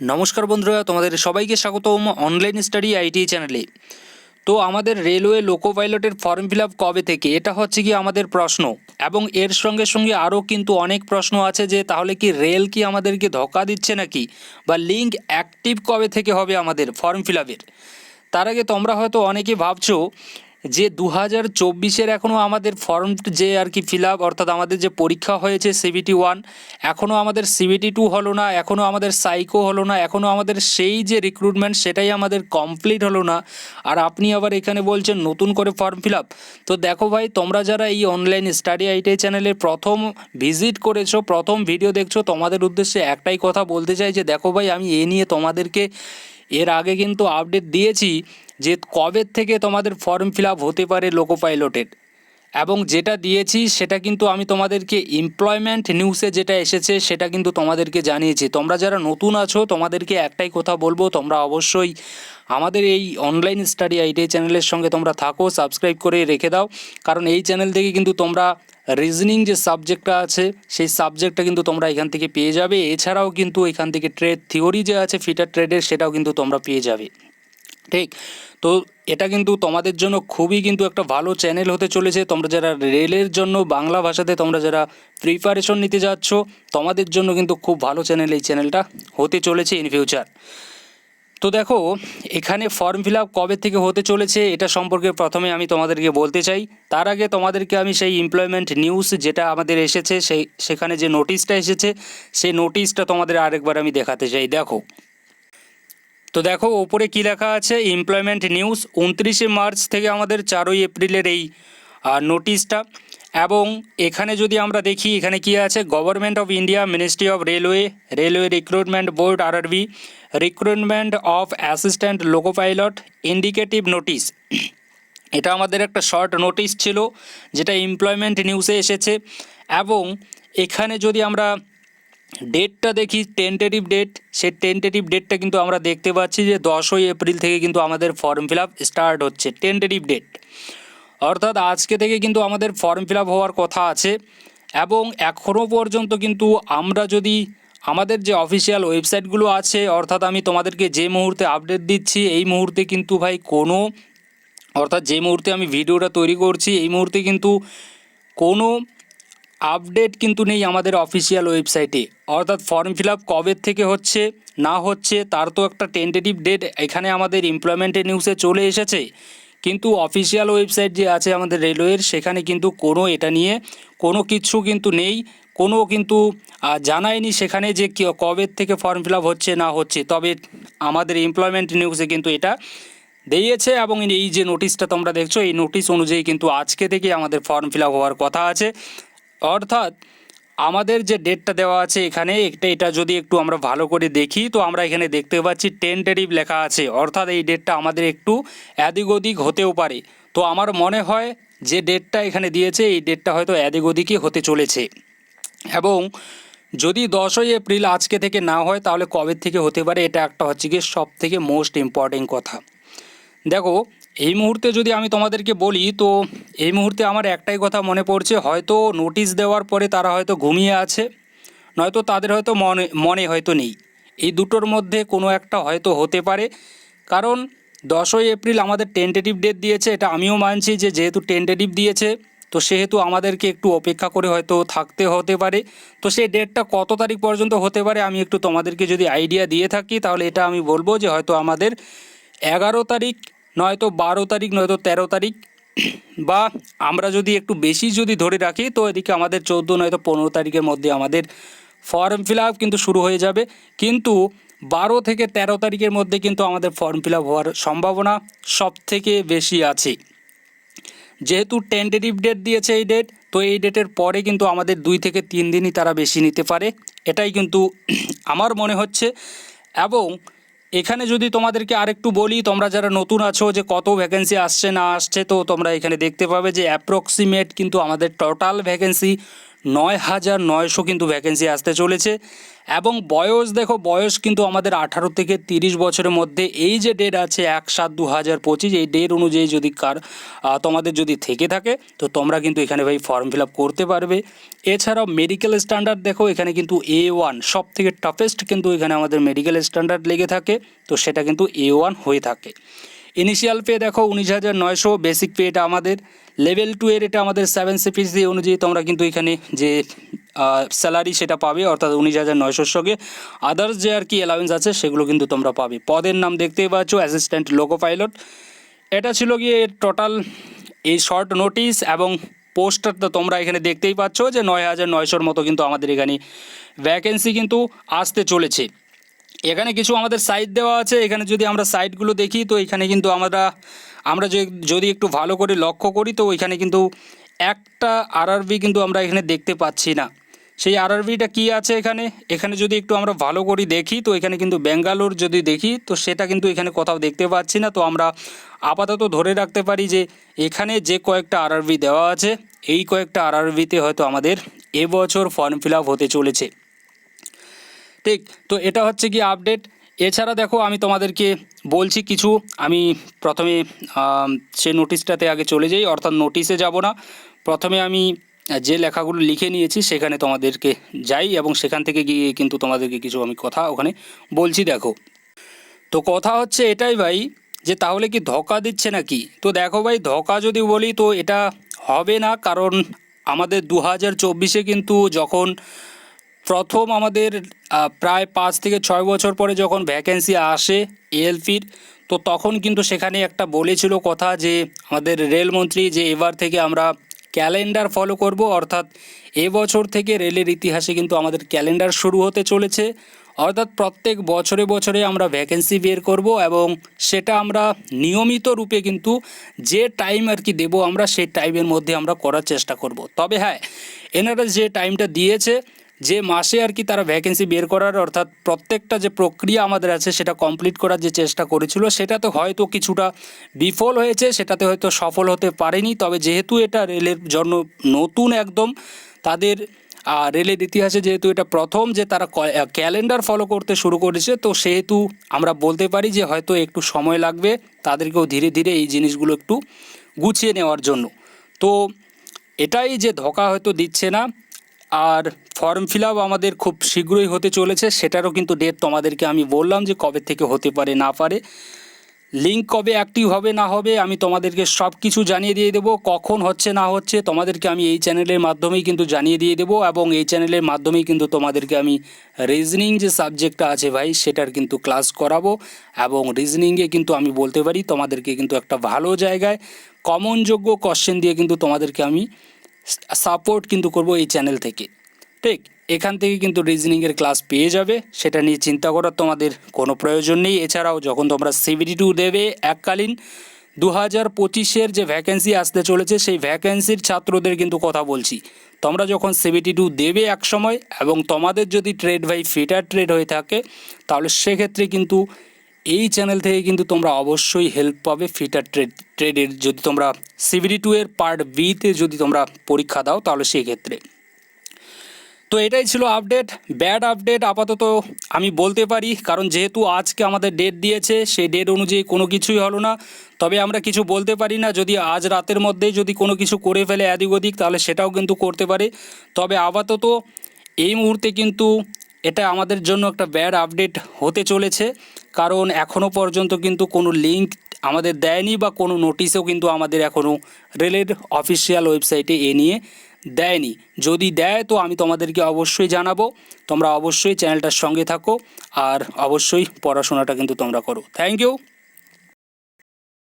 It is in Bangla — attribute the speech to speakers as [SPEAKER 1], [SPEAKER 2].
[SPEAKER 1] নমস্কার বন্ধুরা, তোমাদের সবাইকে স্বাগতম অনলাইন স্টাডি আইটি চ্যানেলে তো আমাদের রেলওয়ে লোকো পাইলটের ফর্ম ফিল কবে থেকে? এটা হচ্ছে কি আমাদের প্রশ্ন। এবং এর সঙ্গে সঙ্গে আরও কিন্তু অনেক প্রশ্ন আছে যে, তাহলে কি রেল কি আমাদেরকে ধোকা দিচ্ছে নাকি? বা লিঙ্ক অ্যাক্টিভ কবে থেকে হবে আমাদের ফর্ম ফিল তার আগে তোমরা হয়তো অনেকে ভাবছ যে দু হাজার চব্বিশের এখনও আমাদের ফর্ম যে আর কি ফিল আপ অর্থাৎ আমাদের যে পরীক্ষা হয়েছে সিবিটি ওয়ান এখনও আমাদের সিবিটি টু হলো না, এখনও আমাদের সাইকো হলো না, এখনও আমাদের সেই যে রিক্রুটমেন্ট সেটাই আমাদের কমপ্লিট হলো না। আর আপনি আবার এখানে বলছেন নতুন করে ফর্ম ফিল আপ তো দেখো ভাই, তোমরা যারা এই অনলাইন স্টাডি আইটিআই চ্যানেলে প্রথম ভিজিট করেছ, প্রথম ভিডিও দেখছ, তোমাদের উদ্দেশ্যে একটাই কথা বলতে চাই যে, দেখো ভাই, আমি এ নিয়ে তোমাদেরকে এর আগে কিন্তু আপডেট দিয়েছি যে কবে থেকে তোমাদের ফর্ম ফিল আপ হতে পারে লোকো পাইলটের এবং যেটা দিয়েছি সেটা কিন্তু আমি তোমাদেরকে এমপ্লয়মেন্ট নিউজে যেটা এসেছে সেটা কিন্তু তোমাদেরকে জানিয়েছি। তোমরা যারা নতুন আছো, তোমাদেরকে একটাই কথা বলব, তোমরা অবশ্যই আমাদের এই অনলাইন স্টাডি আইটিআই চ্যানেলের সঙ্গে তোমরা থাকো সাবস্ক্রাইব করে রেখে দাও। কারণ এই চ্যানেল থেকে কিন্তু তোমরা রিজনিং যে সাবজেক্টটা আছে, সেই সাবজেক্টটা কিন্তু তোমরা এখান থেকে পেয়ে যাবে। এছাড়াও কিন্তু এখান থেকে ট্রেড থিওরি যে আছে ফিটার ট্রেডের সেটাও কিন্তু তোমরা পেয়ে যাবে। ঠিক? তো এটা কিন্তু তোমাদের জন্য খুবই কিন্তু একটা ভালো চ্যানেল হতে চলেছে। তোমরা যারা রেলের জন্য বাংলা ভাষাতে তোমরা যারা প্রিপারেশন নিতে যাচ্ছ, তোমাদের জন্য কিন্তু খুব ভালো চ্যানেল এই চ্যানেলটা হতে চলেছে ইন ফিউচার তো দেখো, এখানে ফর্ম ফিল আপ কবে থেকে হতে চলেছে এটা সম্পর্কে প্রথমে আমি তোমাদেরকে বলতে চাই। তার আগে তোমাদেরকে আমি সেই এমপ্লয়মেন্ট নিউজ যেটা আমাদের এসেছে, সেই, সেখানে যে নোটিশটা এসেছে, সেই নোটিশটা তোমাদের আরেকবার আমি দেখাতে চাই। দেখো তো দেখো, ওপরে কি লেখা আছে? এমপ্লয়মেন্ট নিউজ উনত্রিশে মার্চ থেকে আমাদের চারই এপ্রিলের এই নোটিশটা এবং এখানে যদি আমরা দেখি, এখানে কি আছে? Government of India ministry of railway railway recruitment board RRB recruitment of assistant loco pilot indicative notice এটা আমাদের একটা শর্ট নোটিশ ছিল, যেটা এমপ্লয়মেন্ট নিউজে এসেছে। এবং এখানে যদি আমরা ডেটটা দেখি টেন্টেটিভ ডেট সেই টেন্টেটিভ ডেটটা কিন্তু আমরা দেখতে পাচ্ছি যে দশই এপ্রিল থেকে কিন্তু আমাদের ফর্ম ফিল স্টার্ট হচ্ছে টেন্টেটিভ ডেট অর্থাৎ আজকে থেকে কিন্তু আমাদের ফর্ম ফিল হওয়ার কথা আছে এবং এখনও পর্যন্ত কিন্তু আমরা যদি আমাদের যে অফিসিয়াল ওয়েবসাইটগুলো আছে, অর্থাৎ আমি তোমাদেরকে যে মুহূর্তে আপডেট দিচ্ছি, এই মুহূর্তে কিন্তু ভাই কোনো, অর্থাৎ যে মুহূর্তে আমি ভিডিওটা তৈরি করছি, এই মুহূর্তে কিন্তু কোনো আপডেট কিন্তু নেই আমাদের অফিসিয়াল ওয়েবসাইটে অর্থাৎ ফর্ম ফিল আপ কবে থেকে হচ্ছে, না হচ্ছে, তার তো একটা টেন্টেটিভ ডেট এখানে আমাদের এমপ্লয়মেন্টের নিউজে চলে এসেছে। কিন্তু অফিসিয়াল ওয়েবসাইট যে আছে আমাদের রেলওয়ের সেখানে কিন্তু কোনো এটা নিয়ে কোনো কিছু কিন্তু নেই। কোনো কিন্তু জানায়নি সেখানে যে কবে থেকে ফর্ম ফিল হচ্ছে, না হচ্ছে। তবে আমাদের এমপ্লয়মেন্ট নিউজে কিন্তু এটা দিয়েছে এবং এই যে নোটিশটা তোমরা দেখছ, এই নোটিশ অনুযায়ী কিন্তু আজকে থেকে আমাদের ফর্ম ফিল হওয়ার কথা আছে। অর্থাৎ আমাদের যে ডেটটা দেওয়া আছে এখানে একটা এটা যদি একটু আমরা ভালো করে দেখি, তো আমরা এখানে দেখতে পাচ্ছি টেন্টেটিভ লেখা আছে। অর্থাৎ এই ডেটটা আমাদের একটু এদিক ওদিক হতেও পারে। তো আমার মনে হয় যে ডেটটা এখানে দিয়েছে, এই ডেটটা হয়তো এদিক ওদিকই হতে চলেছে। এবং যদি দশই এপ্রিল আজকে থেকে না হয়, তাহলে কবে থেকে হতে পারে, এটা একটা হচ্ছে গিয়ে সব থেকে মোস্ট ইম্পর্টেন্ট কথা। দেখো এই মুহূর্তে যদি আমি তোমাদেরকে বলি, তো এই মুহূর্তে আমার একটাই কথা মনে পড়ছে, হয়তো নোটিশ দেওয়ার পরে তারা হয়তো ঘুমিয়ে আছে, নয়তো তাদের হয়তো মনে মনে হয়তো নেই। এই দুটোর মধ্যে কোনো একটা হয়তো হতে পারে, কারণ দশই এপ্রিল আমাদের টেন্টেটিভ ডেট দিয়েছে, এটা আমিও মানছি যে যেহেতু টেন্টেটিভ দিয়েছে, তো সেহেতু আমাদেরকে একটু অপেক্ষা করে হয়তো থাকতে হতে পারে। তো সেই ডেটটা কত তারিখ পর্যন্ত হতে পারে, আমি একটু তোমাদেরকে যদি আইডিয়া দিয়ে থাকি, তাহলে এটা আমি বলব যে হয়তো আমাদের এগারো তারিখ নয়তো বারো তারিখ, নয়তো তেরো তারিখ, বা আমরা যদি একটু বেশি যদি ধরে রাখি, তো এদিকে আমাদের চোদ্দ, নয়তো পনেরো তারিখের মধ্যে আমাদের ফর্ম ফিল আপ কিন্তু শুরু হয়ে যাবে। কিন্তু বারো থেকে তেরো তারিখের মধ্যে কিন্তু আমাদের ফর্ম ফিল আপ হওয়ার সম্ভাবনা সব থেকে বেশি আছে। যেহেতু টেন্টেটিভ ডেট দিয়েছে এই ডেট তো এই ডেটের পরে কিন্তু আমাদের দুই থেকে তিন দিনই তারা বেশি নিতে পারে। এটাই কিন্তু আমার মনে হচ্ছে। এবং এখানে যদি তোমাদেরকে আরেকটু বলি, তোমরা যারা নতুন আছো যে কত ভ্যাকেন্সি আসছে না আসছে, তো তোমরা এখানে দেখতে পাবে যে অ্যাপ্রক্সিমেট কিন্তু আমাদের টোটাল ভ্যাকেন্সি নয় হাজার নয়শো কিন্তু ভ্যাকেন্সি আসতে চলেছে। এবং বয়স দেখো, বয়স কিন্তু আমাদের আঠারো থেকে তিরিশ বছরের মধ্যে এই যে ডেট আছে এক সাত দু হাজার পঁচিশ, এই ডেট অনুযায়ী যদি কার তোমাদের যদি থেকে থাকে, তো তোমরা কিন্তু এখানে ভাই ফর্ম ফিল আপ করতে পারবে। এছাড়াও মেডিকেল স্ট্যান্ডার্ড দেখো, এখানে কিন্তু এ ওয়ান সব থেকে টাফেস্ট কিন্তু এখানে আমাদের মেডিকেল স্ট্যান্ডার্ড লেগে থাকে, তো সেটা কিন্তু এ ওয়ান হয়ে থাকে। ইনিশিয়াল পে দেখো উনিশ হাজার নয়শো বেসিক পে এটা আমাদের। লেভেল টু এর এটা আমাদের সেভেন সিপিসি অনুযায়ী তোমরা কিন্তু এখানে যে স্যালারি সেটা পাবে, অর্থাৎ উনিশ হাজার নয়শোর সঙ্গে। আদার্স যে আর কি অ্যালাউন্স আছে, সেগুলো কিন্তু তোমরা পাবে। পদের নাম দেখতেই পাচ্ছ অ্যাসিস্ট্যান্ট লোকো পাইলট এটা ছিল গিয়ে টোটাল এই শর্ট নোটিশ এবং পোস্টার তো তোমরা এখানে দেখতেই পাচ্ছ যে নয় হাজার নয়শোর মতো কিন্তু আমাদের এখানে ভ্যাকেন্সি কিন্তু আসতে চলেছে। এখানে কিছু আমাদের সাইট দেওয়া আছে, এখানে যদি আমরা সাইটগুলো দেখি, তো এখানে কিন্তু আমরা আমরা যদি একটু ভালো করে লক্ষ্য করি, তো এখানে কিন্তু একটা আরআরবি কিন্তু আমরা এখানে দেখতে পাচ্ছি না। সেই আরআরবিটা কি আছে এখানে? এখানে যদি একটু আমরা ভালো করে দেখি, তো এখানে কিন্তু ব্যাঙ্গালোর যদি দেখি, তো সেটা কিন্তু এখানে কোথাও দেখতে পাচ্ছি না। তো আমরা আপাতত ধরে রাখতে পারি যে, এখানে যে কয়েকটা আরআরবি দেওয়া আছে, এই কয়েকটা আরআরবিতে হয়তো আমাদের এবছর ফর্ম ফিল হতে চলেছে। ঠিক, তো এটা হচ্ছে কি আপডেট এছাড়া দেখো, আমি তোমাদেরকে বলছি কিছু। আমি প্রথমে সে নোটিশটাতে আগে চলে যাই, অর্থাৎ নোটিশে যাব না। প্রথমে আমি যে লেখাগুলো লিখে নিয়েছি, সেখানে তোমাদেরকে যাই এবং সেখান থেকে গিয়ে কিন্তু তোমাদেরকে কিছু আমি কথা ওখানে বলছি, দেখো। তো কথা হচ্ছে এটাই ভাই, যে তাহলে কি ধোকা দিচ্ছে নাকি? তো দেখো ভাই, ধোকা যদি বলি, তো এটা হবে না, কারণ আমাদের দু হাজার চব্বিশে কিন্তু যখন প্রথম আমাদের প্রায় পাঁচ থেকে ছয় বছর পরে যখন ভ্যাকেন্সি আসে এএলপির তো তখন কিন্তু সেখানে একটা বলেছিল কথা যে আমাদের রেলমন্ত্রী যে এবার থেকে আমরা ক্যালেন্ডার ফলো করব, অর্থাৎ এবছর থেকে রেলের ইতিহাসে কিন্তু আমাদের ক্যালেন্ডার শুরু হতে চলেছে। অর্থাৎ প্রত্যেক বছরে বছরে আমরা ভ্যাকেন্সি বের করব এবং সেটা আমরা নিয়মিত রূপে কিন্তু যে টাইম আর কি দেবো আমরা, সেই টাইমের মধ্যে আমরা করার চেষ্টা করব। তবে হ্যাঁ এনারা যে টাইমটা দিয়েছে যে মাসে আর কি তারা ভ্যাকেন্সি বের করার অর্থাৎ প্রত্যেকটা যে প্রক্রিয়া আমাদের আছে সেটা কমপ্লিট করার যে চেষ্টা করেছিল, সেটাতে হয়তো কিছুটা বিফল হয়েছে, সেটাতে হয়তো সফল হতে পারেনি। তবে যেহেতু এটা রেলের জন্য নতুন একদম, তাদের রেলের ইতিহাসে যেহেতু এটা প্রথম যে তারা ক্যালেন্ডার ফলো করতে শুরু করেছে, তো সেহেতু আমরা বলতে পারি যে হয়তো একটু সময় লাগবে তাদেরকেও ধীরে ধীরে এই জিনিসগুলো একটু গুছিয়ে নেওয়ার জন্য। তো এটাই যে ধোকা হয়তো দিচ্ছে না, আর ফর্ম ফিল আপ আমাদের খুব শীঘ্রই হতে চলেছে, সেটারও কিন্তু ডেট তোমাদেরকে আমি বললাম যে কবে থেকে হতে পারে না পারে। লিঙ্ক কবে অ্যাক্টিভ হবে না হবে আমি তোমাদেরকে সব কিছু জানিয়ে দিয়ে দেবো, কখন হচ্ছে না হচ্ছে তোমাদেরকে আমি এই চ্যানেলের মাধ্যমেই কিন্তু জানিয়ে দিয়ে দেবো এবং এই চ্যানেলের মাধ্যমেই কিন্তু তোমাদেরকে আমি রিজনিং যে সাবজেক্টটা আছে ভাই সেটার কিন্তু ক্লাস করাবো এবং রিজনিংয়ে কিন্তু আমি বলতে পারি তোমাদেরকে কিন্তু একটা ভালো জায়গায় কমনযোগ্য কোশ্চেন দিয়ে কিন্তু তোমাদেরকে আমি সাপোর্ট কিন্তু করব এই চ্যানেল থেকে। ঠিক এখান থেকে কিন্তু রিজনিংয়ের ক্লাস পেয়ে যাবে। সেটা নিয়ে চিন্তা করার তোমাদের কোনো প্রয়োজন নেই। এছাড়াও যখন তোমরা সিবিডি টু দেবে এককালীন দু হাজার পঁচিশের যে ভ্যাকেন্সি আসতে চলেছে, সেই ভ্যাকেন্সির ছাত্রদের কিন্তু কথা বলছি। তোমরা যখন সিবিটি টু দেবে এক সময় এবং তোমাদের যদি ট্রেড বাই ফিটার ট্রেড হয়ে থাকে, তাহলে সেক্ষেত্রে কিন্তু এই চ্যানেল থেকে কিন্তু তোমরা অবশ্যই হেল্প পাবে ফিটার ট্রেড ট্রেডের যদি তোমরা সিবিডি টু এর পার্ট বিতে যদি তোমরা পরীক্ষা দাও, তাহলে সেই ক্ষেত্রে তো এটাই ছিল আপডেট ব্যাড আপডেট আপাতত আমি বলতে পারি, কারণ যেহেতু আজকে আমাদের ডেট দিয়েছে, সেই ডেট অনুযায়ী কোনো কিছুই হলো না। তবে আমরা কিছু বলতে পারি না, যদি আজ রাতের মধ্যেই যদি কোনো কিছু করে ফেলে এদিক ওদিক, তাহলে সেটাও কিন্তু করতে পারে। তবে আপাতত এই মুহূর্তে কিন্তু এটা আমাদের জন্য একটা ব্যাড আপডেট হতে চলেছে, কারণ এখনও পর্যন্ত কিন্তু কোনো লিঙ্ক আমাদের দেয়নি বা কোনো নোটিশও কিন্তু আমাদের এখনও রেলের অফিসিয়াল ওয়েবসাইটে এ নিয়ে দেয়নি। যদি দেয়, তো আমি তোমাদেরকে অবশ্যই জানাব। তোমরা অবশ্যই চ্যানেলটার সঙ্গে থাকো আর অবশ্যই পড়াশোনাটা কিন্তু তোমরা করো। Thank you